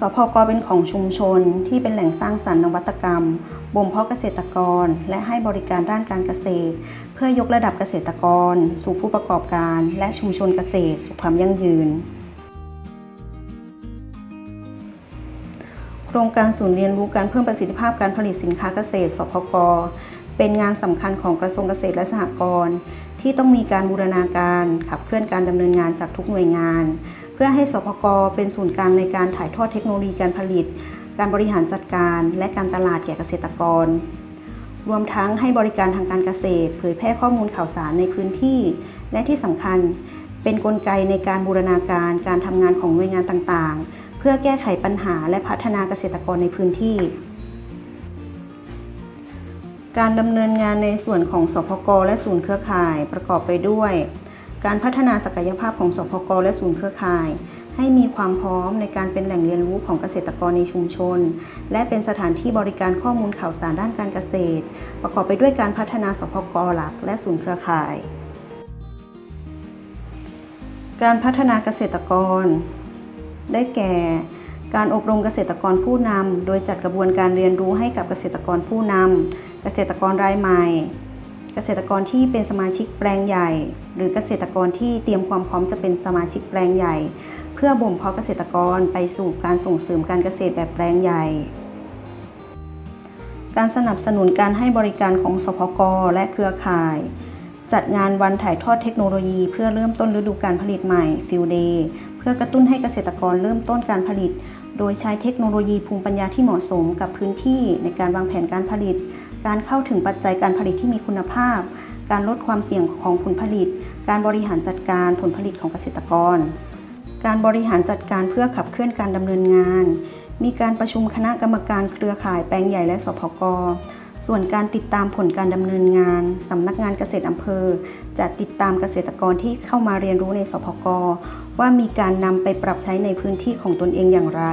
สพกเป็นของชุมชนที่เป็นแหล่งสร้างสรรค์นวัตกรรม บ่มเพาะเกษตรกร และให้บริการด้านการเกษตร เพื่อยกระดับเกษตรกร สู่ผู้ประกอบการ และชุมชนเกษตร สู่ความยั่งยืน โครงการศูนย์เรียนรู้การเพิ่มประสิทธิภาพการผลิตสินค้าเกษตร สพก เป็นงานสำคัญของกระทรวงเกษตรและสหกรณ์ที่ต้องมีการบูรณาการขับเคลื่อนการดำเนินงานจากทุกหน่วยงาน เพื่อให้สพกเป็นศูนย์กลางในการถ่ายทอดเทคโนโลยีการผลิต การบริหารจัดการ และการตลาดแก่เกษตรกร รวมทั้งให้บริการทางการเกษตร เผยแพร่ข้อมูลข่าวสารในพื้นที่ และที่สำคัญ เป็นนกลไกในการบูรณาการการทำงานของหน่วยงานต่างๆ เพื่อแก้ไขปัญหาและพัฒนาเกษตรกรในพื้นที่การดำเนินงานในส่วนของสพกและศูนย์เครือข่ายประกอบไปด้วย การพัฒนาศักยภาพของสพกและศูนย์เครือข่าย ให้มีความพร้อมในการเป็นแหล่งเรียนรู้ของเกษตรกรในชุมชน และเป็นสถานที่บริการข้อมูลข่าวสารด้านการเกษตร ประกอบไปด้วยการพัฒนาสพกหลัก และศูนย์เครือข่าย การพัฒนาเกษตรกร ได้แก่การอบรมเกษตรกรผู้นำ โดยจัดกระบวนการเรียนรู้ให้กับเกษตรกรผู้นำ เกษตรกรรายใหม่ เกษตรกรที่เป็นสมาชิกแปลงใหญ่ หรือเกษตรกรที่เตรียมความพร้อมจะเป็นสมาชิกแปลงใหญ่ เพื่อบ่มเพาะเกษตรกรไปสู่การส่งเสริมการเกษตรแบบแปลงใหญ่ การสนับสนุนการให้บริการของสพกและเครือข่าย จัดงานวันถ่ายทอดเทคโนโลยี เพื่อเริ่มต้นฤดูการผลิตใหม่ฟิลเดย์เพื่อกระตุ้นให้เกษตรกรเริ่มต้นการผลิต โดยใช้เทคโนโลยีภูมิปัญญาที่เหมาะสมกับพื้นที่ในการวางแผนการผลิต การเข้าถึงปัจจัยการผลิตที่มีคุณภาพ การลดความเสี่ยงของผลผลิต การบริหารจัดการผลผลิตของเกษตรกร การบริหารจัดการเพื่อขับเคลื่อนการดำเนินงาน มีการประชุมคณะกรรมการเครือข่ายแปลงใหญ่และสพกส่วนการติดตามผลการดำเนินงานสำนักงานเกษตรอำเภอ จะติดตามเกษตรกรที่เข้ามาเรียนรู้ในสพกว่ามีการนำไปปรับใช้ในพื้นที่ของตนเองอย่างไร